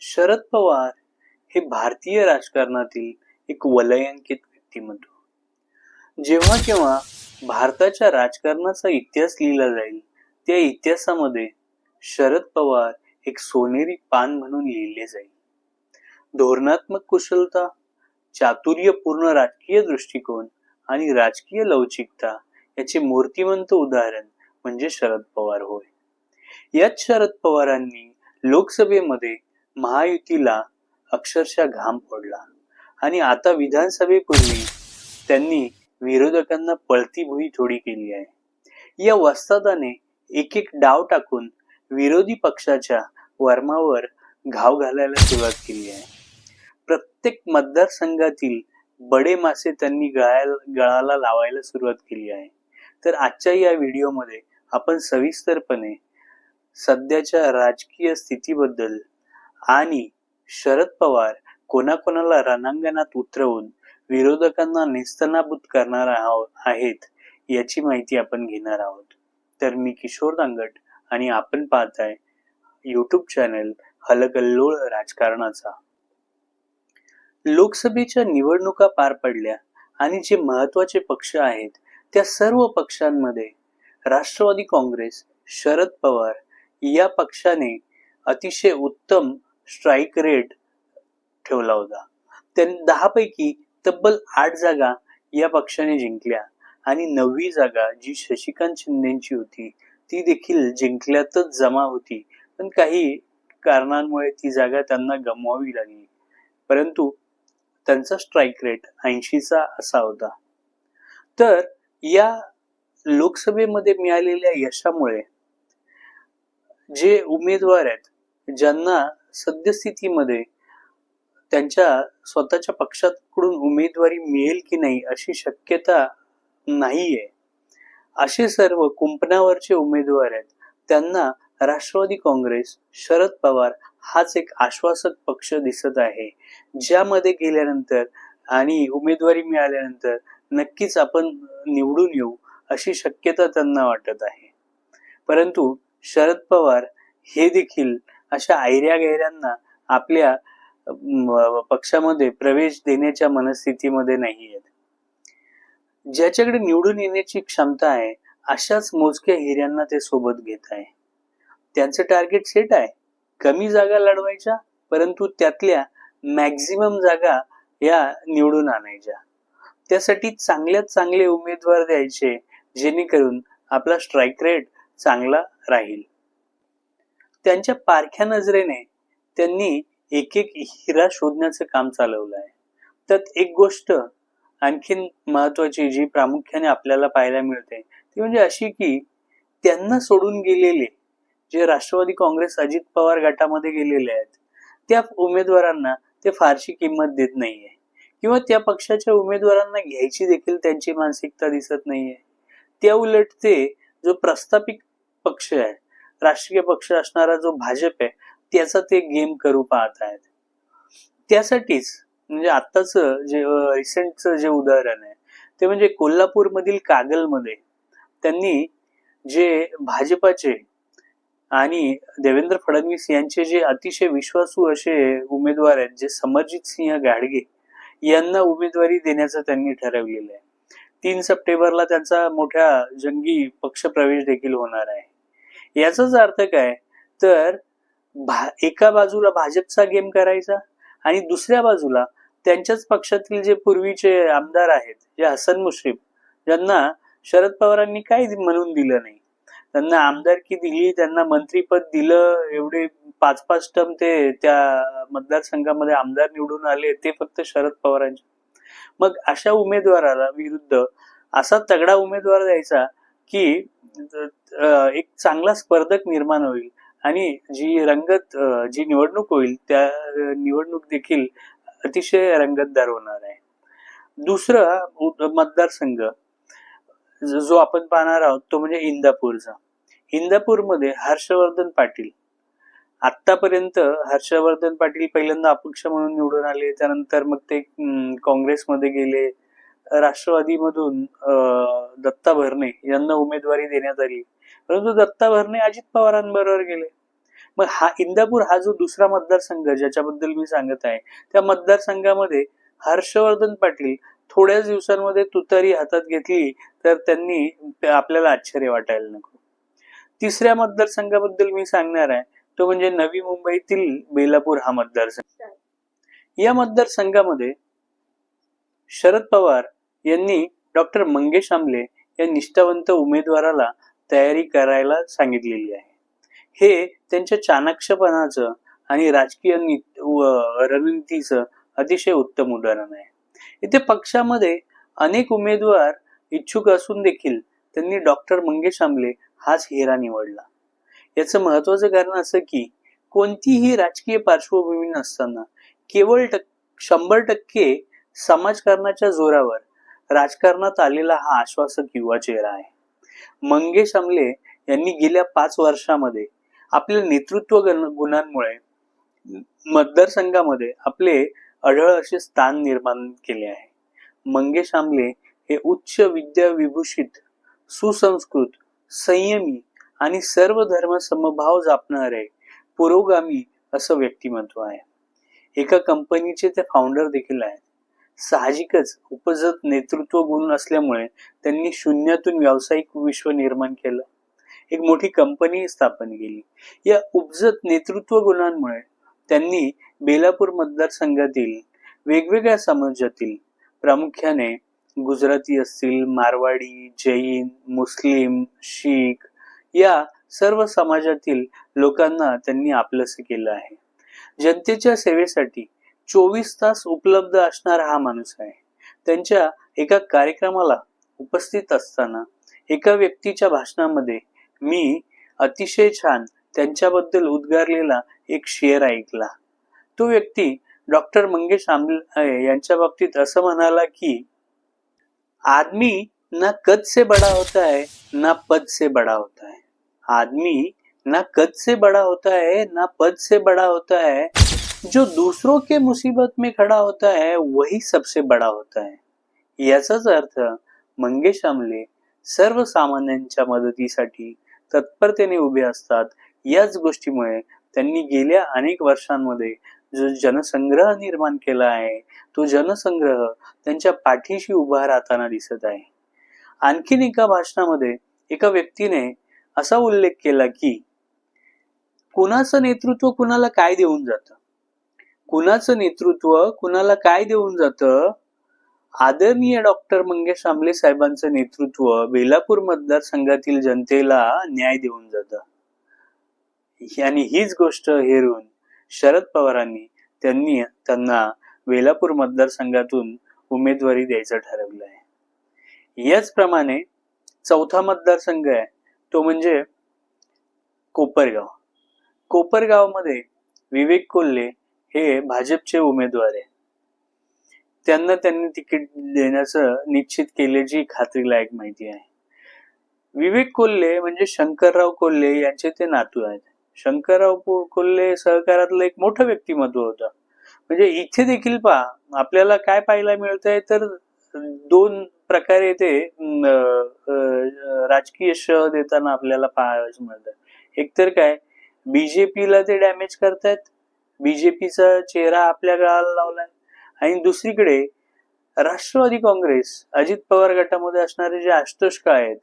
शरद पवार हे भारतीय राजकारणातील एक वलयांकित व्यक्तिमत्व. जेव्हा केव्हा भारताच्या राजकारणाचा इतिहास लिहिला जाईल त्या इतिहासामध्ये शरद पवार एक सोनेरी पान म्हणून लिहिले जाईल. धोरणात्मक कुशलता चातुर्यपूर्ण राजकीय दृष्टिकोन आणि राजकीय लवचिकता याचे मूर्तिमंत उदाहरण म्हणजे शरद पवार होय. याच शरद पवारांनी लोकसभेमध्ये महायुतीला अक्षरशः घाम फोडला. आणि आता विधानसभेपूर्वी त्यांनी विरोधकांना पळती भुई थोडी केली आहे. या वस्तादाने एक एक डाव टाकून विरोधी पक्षाच्या वर्मावर घाव घालायला सुरुवात केली आहे. प्रत्येक मतदारसंघातील बडे मासे त्यांनी गळायला गळाला लावायला सुरुवात केली आहे. तर आजच्या या व्हिडिओमध्ये आपण सविस्तरपणे सध्याच्या राजकीय स्थितीबद्दल आणि शरद पवार कोणाकोणाला रणांगणात उतरवून विरोधकांना नेस्तनाबूत करणार आहेत याची माहिती आपण घेणार आहोत. तर मी किशोर दांगट आणि आपण पाहताय यूट्यूब चॅनल हलगल्लोळ राजकारणाचा. लोकसभेच्या निवडणुका पार पडल्या आणि जे महत्त्वाचे पक्ष आहेत त्या सर्व पक्षांमध्ये राष्ट्रवादी काँग्रेस शरद पवार या पक्षाने अतिशय उत्तम स्ट्राईक रेट ठेवला होता. त्यांनी दहा पैकी तब्बल आठ जागा या पक्षाने जिंकल्या आणि नववी जागा जी शशिकांत शिंदेची होती ती देखील जिंकल्यातच जमा होती. पण काही कारणांमुळे ती जागा त्यांना गमवावी लागली. परंतु त्यांचा स्ट्राईक रेट ऐंशीचा असा होता. तर या लोकसभेमध्ये मिळालेल्या यशामुळे जे उमेदवार आहेत ज्यांना सद्यस्थितीमध्ये त्यांच्या स्वतःच्या पक्षाकडून उमेदवारी मिळेल की नाही अशी शक्यता नाहीये. असे सर्व कुंपणावरचे उमेदवार आहेत. त्यांना राष्ट्रवादी काँग्रेस शरद पवार हाच एक आश्वासक पक्ष दिसत आहे. ज्यामध्ये गेल्यानंतर आणि उमेदवारी मिळाल्यानंतर नक्कीच आपण निवडून येऊ अशी शक्यता त्यांना वाटत आहे. परंतु शरद पवार हे देखील अशा आयऱ्या गैऱ्यांना आपल्या पक्षामध्ये प्रवेश देण्याच्या मनस्थितीमध्ये नाही आहेत ज्याच्याकडे निवडून येण्याची क्षमता आहे अशाच मोजक्या हिऱ्यांना ते सोबत घेत आहे. त्यांचं टार्गेट सेट आहे. कमी जागा लढवायच्या परंतु त्यातल्या मॅक्झिमम जागा या निवडून आणायच्या. त्यासाठी चांगल्यात चांगले उमेदवार द्यायचे जेणेकरून आपला स्ट्राईक रेट चांगला राहील. त्यांच्या पारख्या नजरेने त्यांनी एक एक हिरा शोधण्याचं काम चालवलं आहे. त्यात एक गोष्ट आणखीन महत्वाची जी प्रामुख्याने आपल्याला पाहायला मिळते. ती म्हणजे अशी की त्यांना सोडून गेलेले जे राष्ट्रवादी काँग्रेस अजित पवार गटामध्ये गेलेले आहेत त्या उमेदवारांना ते फारशी किंमत देत नाहीये. किंवा त्या पक्षाच्या उमेदवारांना घ्यायची देखील त्यांची मानसिकता दिसत नाहीये. त्या उलट ते जो प्रस्थापित पक्ष आहे राष्ट्रीय पक्ष असणारा जो भाजप आहे त्याचा ते गेम करू पाहत आहेत. त्यासाठीच म्हणजे आत्ताच जे रिसेंटचं जे उदाहरण आहे ते म्हणजे कोल्हापूर मधील कागलमध्ये त्यांनी जे भाजपाचे आणि देवेंद्र फडणवीस यांचे जे अतिशय विश्वासू असे उमेदवार आहेत जे समरजित सिंह गाडगे यांना उमेदवारी देण्याचं त्यांनी ठरवलेलं आहे. तीन सप्टेंबरला त्यांचा मोठ्या जंगी पक्ष प्रवेश देखील होणार आहे. याचाच अर्थ काय? तर भा एका बाजूला भाजपचा गेम करायचा आणि दुसऱ्या बाजूला त्यांच्याच पक्षातील जे पूर्वीचे आमदार आहेत जे हसन मुश्रीफ ज्यांना शरद पवारांनी काही म्हणून दिलं नाही. त्यांना आमदारकी दिली त्यांना मंत्रीपद दिलं एवढे पाच पाच टर्म ते त्या मतदारसंघामध्ये आमदार निवडून आले ते फक्त शरद पवारांचे. मग अशा उमेदवाराला विरुद्ध असा तगडा उमेदवार द्यायचा की एक चांगला स्पर्धक निर्माण होईल आणि जी रंगत जी निवडणूक होईल त्या निवडणूक देखील अतिशय रंगतदार होणार आहे. दुसरा मतदारसंघ जो आपण पाहणार आहोत तो म्हणजे इंदापूरचा. इंदापूरमध्ये हर्षवर्धन पाटील आतापर्यंत हर्षवर्धन पाटील पहिल्यांदा अपक्ष म्हणून निवडून आले त्यानंतर मग ते काँग्रेसमध्ये गेले राष्ट्रवादीमधून दत्ता भरणे यांना उमेदवारी देण्यात आली. परंतु दत्ता भरणे अजित पवारांबरोबर गेले. मग हा इंदापूर हा जो दुसरा मतदारसंघ ज्याच्याबद्दल मी सांगत आहे त्या मतदारसंघामध्ये हर्षवर्धन पाटील थोड्याच दिवसांमध्ये तुतारी हातात घेतली तर त्यांनी आपल्याला आश्चर्य वाटायला नको. तिसऱ्या मतदारसंघाबद्दल मी सांगणार आहे तो म्हणजे नवी मुंबईतील बेलापूर हा मतदारसंघ. या मतदारसंघामध्ये शरद पवार यांनी डॉक्टर मंगेश आमले या निष्ठावंत उमेदवाराला तयारी करायला सांगितलेली आहे. हे त्यांच्या चाणक्षपणाचं आणि राजकीय नी- रणनीतीचं अतिशय उत्तम उदाहरण आहे. इथे पक्षामध्ये अनेक उमेदवार इच्छुक असून देखील त्यांनी डॉक्टर मंगेश आमले हाच हेरा निवडला. याचं महत्वाचं कारण असं की कोणतीही राजकीय पार्श्वभूमी नसताना केवळ टक शंभर टक्के समाजकारणाच्या जोरावर राजकारणात आलेला हा आश्वासक युवा चेहरा आहे. मंगेश आमले यांनी गेल्या पाच वर्षामध्ये आपल्या नेतृत्व गुणांमुळे मतदारसंघामध्ये आपले अढळ असे स्थान निर्माण केले आहे. मंगेश आमले हे उच्च विद्या विभूषित सुसंस्कृत संयमी आणि सर्व धर्म समभाव जापणारे पुरोगामी असं व्यक्तिमत्व आहे. एका कंपनीचे ते फाउंडर देखील आहेत. साहजिकच उपजत नेतृत्व गुण असल्यामुळे त्यांनी शून्यातून व्यावसायिक विश्व निर्माण केलं. एक मोठी कंपनी स्थापन केली. या उपजत नेतृत्व गुणांमुळे त्यांनी बेलापूर मतदारसंघातील वेगवेगळ्या समाजातील प्रामुख्याने गुजराती असतील मारवाडी जैन मुस्लिम शीख या सर्व समाजातील लोकांना त्यांनी आपलंसं केलं आहे. जनतेच्या सेवेसाठी चोवीस तास उपलब्ध असणारा हा माणूस आहे. त्यांच्या एका कार्यक्रमाला उपस्थित असताना एका व्यक्तीच्या भाषणामध्ये मी अतिशय छान त्यांच्याबद्दल उद्गारलेला एक शेर ऐकला. तो व्यक्ती डॉक्टर मंगेश आंबले यांच्या बाबतीत असं म्हणाला की आदमी ना कद से बड़ा होता है ना पद से बड़ा होता है. आदमी ना कद से बड़ा होता है ना पद से बड़ा होता है जो दूसरों के मुसीबत में खड़ा होता है वही सबसे बड़ा होता है। याचाच अर्थ मंगेश आमले सर्वसामान्यांच्या मदतीसाठी तत्परतेने उभे असतात. याच गोष्टीमुळे त्यांनी गेल्या अनेक वर्षांमध्ये जो जनसंग्रह निर्माण केला आहे तो जनसंग्रह त्यांच्या पाठीशी उभा राहताना दिसत आहे. आणखीन एका भाषणामध्ये एका व्यक्तीने असा उल्लेख केला की कुणाचं नेतृत्व कुणाला काय देऊन जातं? कुणाचं नेतृत्व कुणाला काय देऊन जातं? आदरणीय डॉक्टर मंगेश आमले साहेबांचं नेतृत्व बेलापूर मतदारसंघातील जनतेला न्याय देऊन जातं. आणि हीच गोष्ट हेरून शरद पवारांनी त्यांनी त्यांना वेलापूर मतदारसंघातून उमेदवारी द्यायचं ठरवलं आहे. याचप्रमाणे चौथा मतदारसंघ आहे तो म्हणजे कोपरगाव. कोपरगावमध्ये विवेक कोल्हे हे भाजपचे उमेदवार आहे. त्यांना त्यांनी तिकीट देण्याचं निश्चित केल्याची खात्रीलायक माहिती आहे. विवेक कोल्हे म्हणजे शंकरराव कोल्हे यांचे ते नातू आहेत. शंकरराव कोल्हे सहकारातलं एक मोठं व्यक्तिमत्व होतं. म्हणजे इथे देखील पहा आपल्याला काय पाहायला मिळतंय तर दोन प्रकारे ते राजकीय श देताना आपल्याला पाहायला मिळतं. एकतर काय बीजेपीला ते डॅमेज करतायत बीजेपीचा चेहरा आपल्या गळाला लावलाय. आणि दुसरीकडे राष्ट्रवादी काँग्रेस अजित पवार गटामध्ये असणारे जे आशुतोष काय आहेत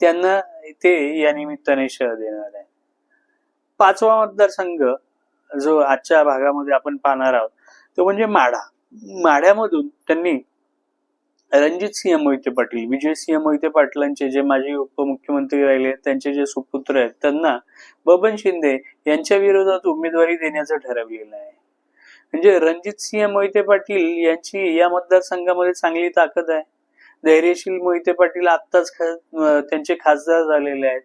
त्यांना ते या निमित्ताने शह देणार आहे पाचवा मतदारसंघ जो आजच्या भागामध्ये आपण पाहणार आहोत तो म्हणजे माढा. माढ्यामधून त्यांनी रणजित सिंह मोहिते पाटील विजय सिंह मोहिते पाटलांचे जे माजी उपमुख्यमंत्री राहिले त्यांचे जे सुपुत्र आहेत त्यांना बबन शिंदे यांच्या विरोधात उमेदवारी देण्याचं ठरवलेलं आहे. म्हणजे रणजित सिंह मोहिते पाटील यांची या मतदारसंघामध्ये चांगली ताकद आहे. धैर्यशील मोहिते पाटील आत्ताच खा- त्यांचे खासदार झालेले आहेत.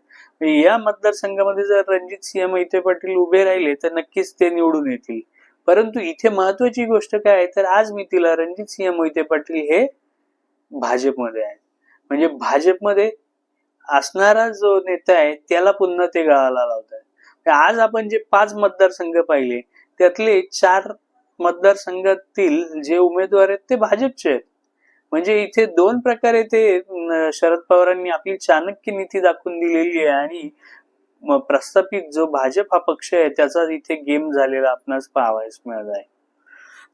या मतदारसंघामध्ये जर रणजित सिंह मोहिते पाटील उभे राहिले तर नक्कीच ते निवडून येतील. परंतु इथे महत्वाची गोष्ट काय आहे? तर आज मी तिला रणजित सिंह मोहिते पाटील हे भाजपमध्ये आहेत म्हणजे भाजपमध्ये असणारा जो नेता आहे त्याला पुन्हा ते गळाला लावत आहे म्हणजे आज आपण जे पाच मतदारसंघ पाहिले त्यातले चार मतदारसंघातील जे उमेदवार आहेत ते भाजपचे आहेत. म्हणजे इथे दोन प्रकारे ते शरद पवारांनी आपली चाणक्य नीती दाखवून दिलेली आहे आणि प्रस्थापित जो भाजप हा पक्ष आहे त्याचा इथे गेम झालेला आपणास पाहावयास मिळत आहे.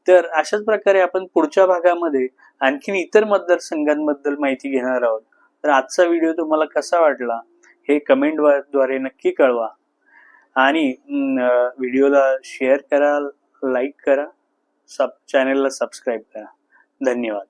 तर अशाच प्रकारे आपण पुढच्या भागामध्ये आणखीन इतर मतदारसंघांबद्दल माहिती घेणार आहोत. तर आजचा व्हिडिओ तुम्हाला कसा वाटला हे कमेंटद्वारे नक्की कळवा. आणि व्हिडिओला शेअर करा लाईक करा सब चॅनलला सबस्क्राईब करा. धन्यवाद.